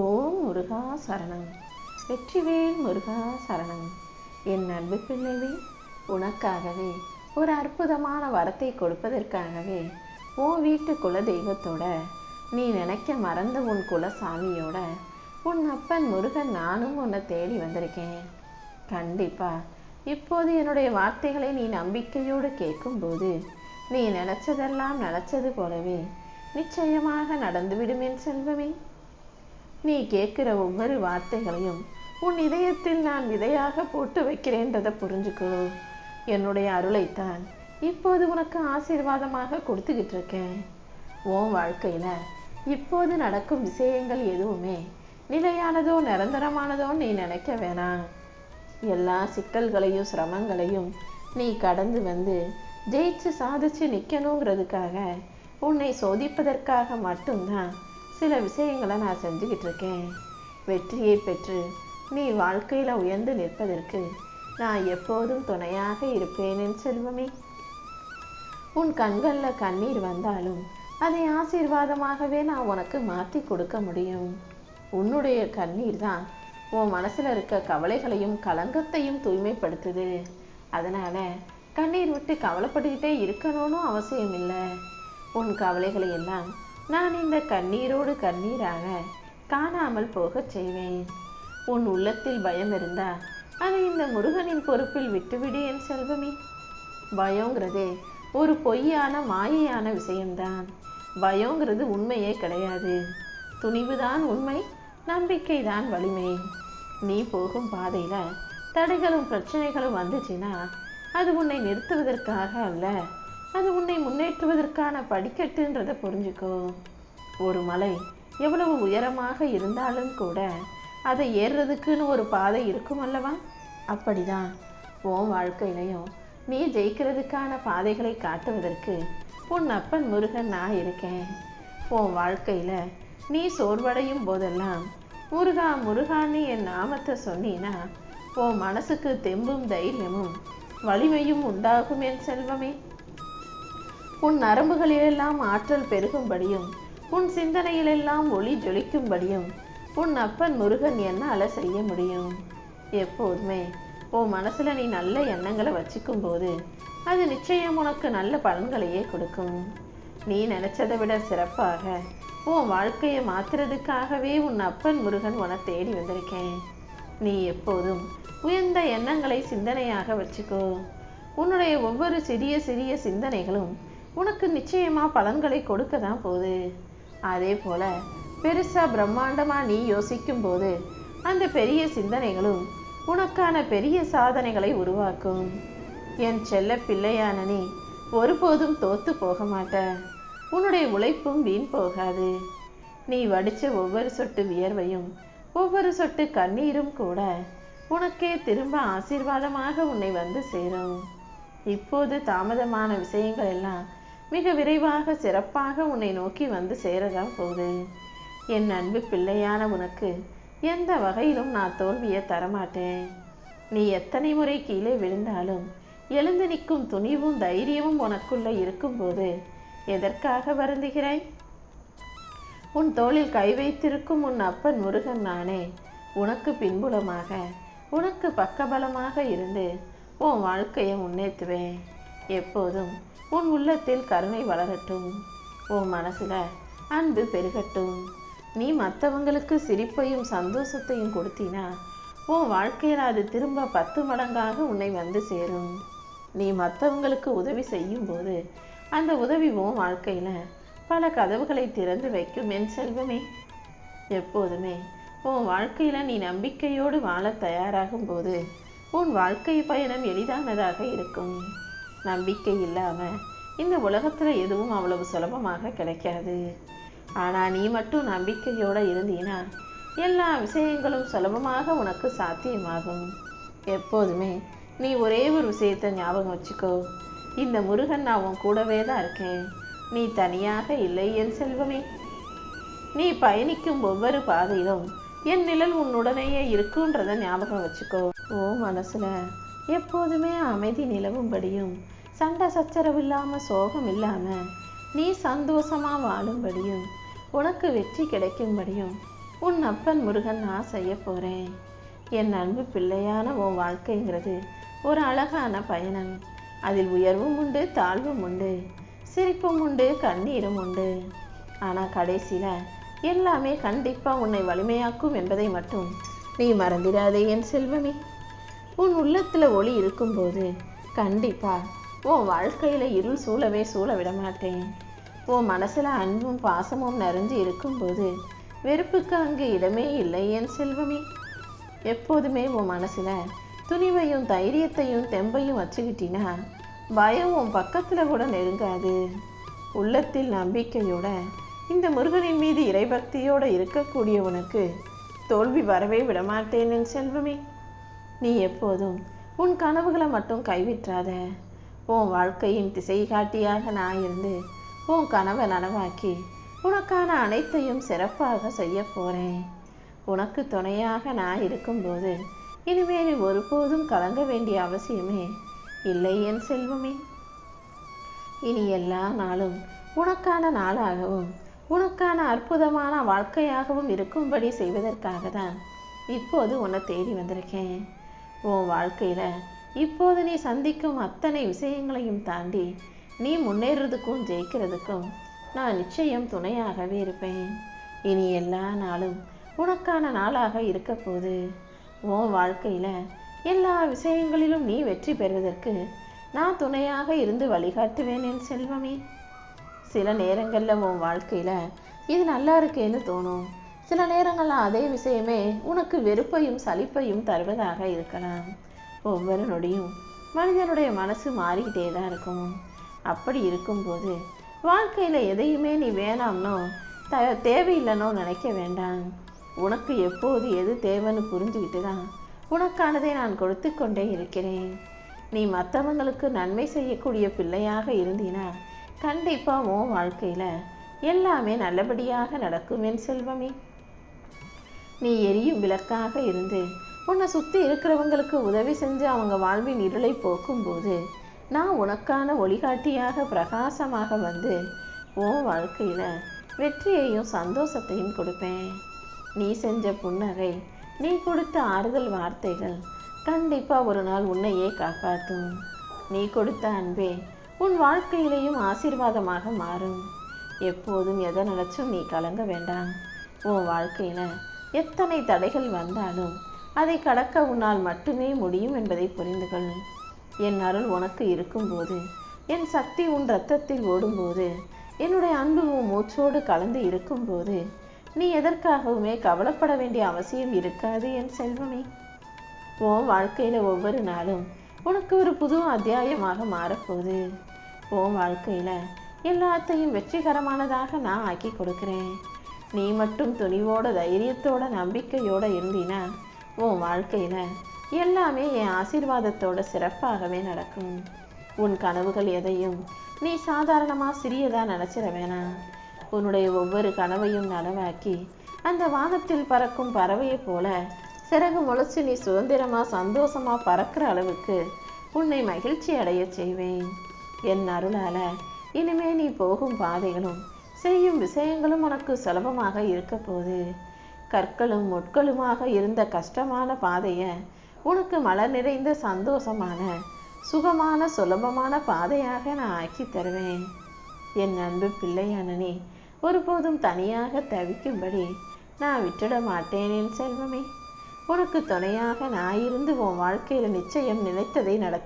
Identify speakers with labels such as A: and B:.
A: ஓம் முருகா சரணம். வெற்றிவேல் முருகா சரணம். என் அன்பு பிள்ளைவே உனக்காகவே ஒரு அற்புதமான வரத்தை கொடுப்பதற்காகவே உன் வீட்டு குல தெய்வத்தோட நீ நினைக்க மறந்த உன் குலசாமியோட உன் அப்பன் முருகன் நானும் உன்னை தேடி வந்திருக்கேன். கண்டிப்பா இப்போது என்னுடைய வார்த்தைகளை நீ நம்பிக்கையோடு கேட்கும்போது நீ நினைச்சதெல்லாம் நினைச்சது போலவே நிச்சயமாக நடந்துவிடும் என் செல்வமே. நீ கேட்குற ஒவ்வொரு வார்த்தைகளையும் உன் இதயத்தில் நான் விதையாக போட்டு வைக்கிறேன்றதை புரிஞ்சுக்கோ. என்னுடைய அருளைத்தான் இப்போது உனக்கு ஆசீர்வாதமாக கொடுத்துக்கிட்டு இருக்கேன். உன் வாழ்க்கையில் இப்போது நடக்கும் விஷயங்கள் எதுவுமே நிலையானதோ நிரந்தரமானதோ நீ நினைக்க வேணாம். எல்லா சிக்கல்களையும் சிரமங்களையும் நீ கடந்து வந்து ஜெயிச்சு சாதிச்சு நிற்கணுங்கிறதுக்காக உன்னை சோதிப்பதற்காக மட்டும்தான் சில விஷயங்களை நான் செஞ்சுக்கிட்டு இருக்கேன் வெற்றியை பெற்று நீ வாழ்க்கையில் உயர்ந்து நிற்பதற்கு நான் எப்போதும் துணையாக இருப்பேன் என் செல்வமே. உன் கண்களில் கண்ணீர் வந்தாலும் அதை ஆசீர்வாதமாகவே நான் உனக்கு மாற்றி கொடுக்க முடியும். உன்னுடைய கண்ணீர் தான் உன் மனசில் இருக்க கவலைகளையும் கலங்கத்தையும் தூய்மைப்படுத்துது. அதனால் கண்ணீர் விட்டு கவலைப்பட்டுக்கிட்டே இருக்கணும்னு அவசியம் இல்லை உன் கவலைகளை எல்லாம் நான் இந்த கண்ணீரோடு கண்ணீராக காணாமல் போகச் செய்வேன். உன் உள்ளத்தில் பயம் இருந்தா அதை இந்த முருகனின் பொறுப்பில் விட்டுவிடு என் செல்வமே. பயங்கிறது ஒரு பொய்யான மாயையான விஷயம்தான். பயங்கிறது உண்மையே கிடையாது. துணிவுதான் உண்மை நம்பிக்கைதான் வலிமை. நீ போகும் பாதையில் தடைகளும் பிரச்சனைகளும் வந்துச்சுன்னா அது உன்னை நிறுத்துவதற்காக அல்ல. அது உன்னை முன்னேற்றுவதற்கான படிக்கட்டுன்றதை புரிஞ்சுக்கோ. ஒரு மலை எவ்வளவு உயரமாக இருந்தாலும் கூட அதை ஏறுறதுக்குன்னு ஒரு பாதை இருக்கும் அல்லவா? அப்படிதான். உன் வாழ்க்கையிலையும் நீ ஜெயிக்கிறதுக்கான பாதைகளை காட்டுவதற்கு உன் அப்பன் முருகன் நான் இருக்கேன். உன் வாழ்க்கையில் நீ சோர்வடையும் போதெல்லாம் முருகா முருகான்னு என் நாமத்தை சொன்னீன்னா உன் மனசுக்கு தெம்பும் தைரியமும் வலிமையும் உண்டாகும் என் செல்வமே. உன் நரம்புகளிலெல்லாம் ஆற்றல் பெருகும்படியும் உன் சிந்தனையிலெல்லாம் ஒளி ஜொலிக்கும்படியும் உன் அப்பன் முருகன் என்னால் செய்ய முடியும்? எப்போதுமே உன் மனசில் நீ நல்ல எண்ணங்களை வச்சுக்கும் போது அது நிச்சயம் உனக்கு நல்ல பலன்களையே கொடுக்கும். நீ நினைச்சதை விட சிறப்பாக உன் வாழ்க்கையை மாத்துறதுக்காகவே உன் அப்பன் முருகன் உன தேடி வந்திருக்கேன். நீ எப்போதும் உயர்ந்த எண்ணங்களை சிந்தனையாக வச்சுக்கோ. உன்னுடைய ஒவ்வொரு சிறிய சிறிய சிந்தனைகளும் உனக்கு நிச்சயமாக பலன்களை கொடுக்க தான் போகுது. அதே போல் பெருசாக பிரம்மாண்டமாக நீ யோசிக்கும் போது அந்த பெரிய சிந்தனைகளும் உனக்கான பெரிய சாதனைகளை உருவாக்கும். என் செல்ல பிள்ளையான நீ ஒருபோதும் தோத்து போக மாட்ட. உன்னுடைய உழைப்பும் வீண் போகாது. நீ வடித்த ஒவ்வொரு சொட்டு வியர்வையும் ஒவ்வொரு சொட்டு கண்ணீரும் கூட உனக்கே திரும்ப ஆசீர்வாதமாக உன்னை வந்து சேரும். இப்போது தாமதமான விஷயங்கள் எல்லாம் மிக விரைவாக சிறப்பாக உன்னை நோக்கி வந்து சேரதான் போகுது. என் அன்பு பிள்ளையான உனக்கு எந்த வகையிலும் நான் தோல்வியை தரமாட்டேன். நீ எத்தனை முறை கீழே விழுந்தாலும் எழுந்து நிற்கும் துணிவும் தைரியமும் உனக்குள்ளே இருக்கும்போது எதற்காக வருந்துகிறாய்? உன் தோளில் கை வைத்திருக்கும் உன் அப்பன் முருகன் நானே. உனக்கு பின்புலமாக உனக்கு பக்கபலமாக இருந்து உன் வாழ்க்கையை முன்னேற்றுவேன். எப்போதும் உன் உள்ளத்தில் கருணை வளரட்டும். உன் மனசில் அன்பு பெருகட்டும். நீ மற்றவங்களுக்கு சிரிப்பையும் சந்தோஷத்தையும் கொடுத்தினா உன் வாழ்க்கையில் அது திரும்ப பத்து மடங்காக உன்னை வந்து சேரும். நீ மற்றவங்களுக்கு உதவி செய்யும் போது அந்த உதவி உன் வாழ்க்கையில் பல கதவுகளை திறந்து வைக்கும் என் செல்வமே. எப்போதுமே உன் வாழ்க்கையில் நீ நம்பிக்கையோடு வாழ தயாராகும் போது உன் வாழ்க்கை பயணம் எளிதானதாக இருக்கும். நம்பிக்கை இல்லாம இந்த உலகத்துல எதுவும் அவ்வளவு சுலபமாக கிடைக்காது. ஆனா நீ மட்டும் நம்பிக்கையோடு இருந்தீனா எல்லா விஷயங்களும் சுலபமாக உனக்கு சாத்தியமாகும். எப்போதுமே நீ ஒரே ஒரு விஷயத்தை ஞாபகம் வச்சுக்கோ. இந்த முருகன் நான் உன் கூடவே தான் இருக்கேன். நீ தனியாக இல்லை என் செல்வமே. நீ பயணிக்கும் ஒவ்வொரு பாதையிலும் என் நிழல் உன்னுடனேயே இருக்குன்றதை ஞாபகம் வச்சுக்கோ. ஓ மனசுல எப்போதுமே அமைதி நிலவும்படியும் சண்டை சச்சரவு இல்லாமல் சோகம் இல்லாமல் நீ சந்தோஷமாக வாழும்படியும் உனக்கு வெற்றி கிடைக்கும்படியும் உன் அப்பன் முருகன் நான் செய்ய போகிறேன் என் அன்பு பிள்ளையான உன் வாழ்க்கைங்கிறது ஒரு அழகான பயணம். அதில் உயர்வும் உண்டு தாழ்வும் உண்டு சிரிப்பும் உண்டு கண்ணீரும் உண்டு. ஆனால் கடைசியில் எல்லாமே கண்டிப்பாக உன்னை வலிமையாக்கும் என்பதை மட்டும் நீ மறந்திடாதே என் செல்வமே. உன் உள்ளத்தில் ஒளி இருக்கும்போது கண்டிப்பாக உன் வாழ்க்கையில் இருள் சூழவே சூழ விட மாட்டேன் உன் மனசில் அன்பும் பாசமும் நிறைஞ்சு இருக்கும்போது வெறுப்புக்கு அங்கு இடமே இல்லை என் செல்வமே. எப்போதுமே உன் மனசில் துணிவையும் தைரியத்தையும் தெம்பையும் வச்சுக்கிட்டினா பயம் உன் பக்கத்தில் கூட நெருங்காது. உள்ளத்தில் நம்பிக்கையோட இந்த முருகனின் மீது இறைபக்தியோடு இருக்கக்கூடிய உனக்கு தோல்வி வரவே விடமாட்டேன் என் செல்வமே. நீ எப்போதும் உன் கனவுகளை மட்டும் கைவிற்றாத உன் வாழ்க்கையின் திசை காட்டியாக நான் இருந்து உன் கனவை நனவாக்கி உனக்கான அனைத்தையும் சிறப்பாக செய்ய போகிறேன் உனக்கு துணையாக நான் இருக்கும்போது இனிமேல் ஒருபோதும் கலங்க வேண்டிய அவசியமே இல்லை என் செல்வமே. இனி எல்லா நாளும் உனக்கான நாளாகவும் உனக்கான அற்புதமான வாழ்க்கையாகவும் இருக்கும்படி செய்வதற்காக தான் இப்போது உன்னை தேடி வந்திருக்கேன். உன் வாழ்க்கையில் இப்போது நீ சந்திக்கும் அத்தனை விஷயங்களையும் தாண்டி நீ முன்னேறதுக்கும் ஜெயிக்கிறதுக்கும் நான் நிச்சயம் துணையாகவே இருப்பேன். இனி எல்லா நாளும் உனக்கான நாளாக இருக்கப்போது உன் வாழ்க்கையில் எல்லா விஷயங்களிலும் நீ வெற்றி பெறுவதற்கு நான் துணையாக இருந்து வழிகாட்டுவேன் என் செல்வமே. சில நேரங்களில் உன் வாழ்க்கையில் இது நல்லா இருக்கேன்னு தோணும். சில நேரங்களில் அதே விஷயமே உனக்கு வெறுப்பையும் சலிப்பையும் தருவதாக இருக்கலாம். ஒவ்வொரு நொடியும் மனிதனுடைய மனசு மாறிக்கிட்டே தான் இருக்கும். அப்படி இருக்கும்போது வாழ்க்கையில் எதையுமே நீ வேணாம்னோ த தேவையில்லைனோ நினைக்க வேண்டாம். உனக்கு எப்போது எது தேவைன்னு புரிஞ்சுக்கிட்டு தான் உனக்கானதை நான் கொடுத்து கொண்டே இருக்கிறேன். நீ மற்றவங்களுக்கு நன்மை செய்யக்கூடிய பிள்ளையாக இருந்தினா கண்டிப்பாக உன் வாழ்க்கையில் எல்லாமே நல்லபடியாக நடக்கும் என் செல்வமே. நீ எரியும் விளக்காக இருந்து உன்னை சுற்றி இருக்கிறவங்களுக்கு உதவி செஞ்சு அவங்க வாழ்வின் இருளை போக்கும்போது நான் உனக்கான ஒளிகாட்டியாக பிரகாசமாக வந்து உன் வாழ்க்கையில் வெற்றியையும் சந்தோஷத்தையும் கொடுப்பேன். நீ செஞ்ச புன்னகை நீ கொடுத்த ஆறுதல் வார்த்தைகள் கண்டிப்பாக ஒரு நாள் உன்னையே காப்பாற்றும். நீ கொடுத்த அன்பே உன் வாழ்க்கையிலேயும் ஆசீர்வாதமாக மாறும். எப்போதும் எதை நினச்சும் நீ கலங்க வேண்டாம். உன் வாழ்க்கையில் எத்தனை தடைகள் வந்தாலும் அதை கடக்க உன்னால் மட்டுமே முடியும் என்பதை புரிந்து கொள் என் அருள் உனக்கு இருக்கும்போது என் சக்தி உன் ரத்தத்தில் ஓடும்போது என்னுடைய அன்பு உன் மூச்சோடு கலந்து இருக்கும்போது நீ எதற்காகவுமே கவலைப்பட வேண்டிய அவசியம் இருக்காது என் செல்வமே. உன் வாழ்க்கையில் ஒவ்வொரு நாளும் உனக்கு ஒரு புது அத்தியாயமாக மாறப்போகுது. உன் வாழ்க்கையில் எல்லாத்தையும் வெற்றிகரமானதாக நான் ஆக்கி கொடுக்குறேன். நீ மட்டும் துணிவோட தைரியத்தோட நம்பிக்கையோட இருந்தினா உன் வாழ்க்கையில் எல்லாமே என் ஆசீர்வாதத்தோட சிறப்பாகவே நடக்கும். உன் கனவுகள் எதையும் நீ சாதாரணமாக சிறியதாக நினச்சிட வேணாம். உன்னுடைய ஒவ்வொரு கனவையும் நனவாக்கி அந்த வானத்தில் பறக்கும் பறவையைப் போல சிறகு முளைச்சு நீ சுதந்திரமாக சந்தோஷமாக பறக்கிற அளவுக்கு உன்னை மகிழ்ச்சி அடைய செய்வேன். என் அருளால இனிமே நீ போகும் பாதைகளும் செய்யும் விஷயங்களும் உனக்கு சுலபமாக இருக்க போகுது. கற்களும் முட்களுமாக இருந்த கஷ்டமான பாதையை உனக்கு மலர் நிறைந்த சந்தோஷமான சுகமான சுலபமான பாதையாக நான் ஆக்கி தருவேன். என் அன்பு பிள்ளையானனே ஒருபோதும் தனியாக தவிக்கும்படி நான் விட்டுட மாட்டேன் என் செல்வமே. உனக்கு துணையாக நான் இருந்து உன் வாழ்க்கையில் நிச்சயம் நினைத்ததை நடத்து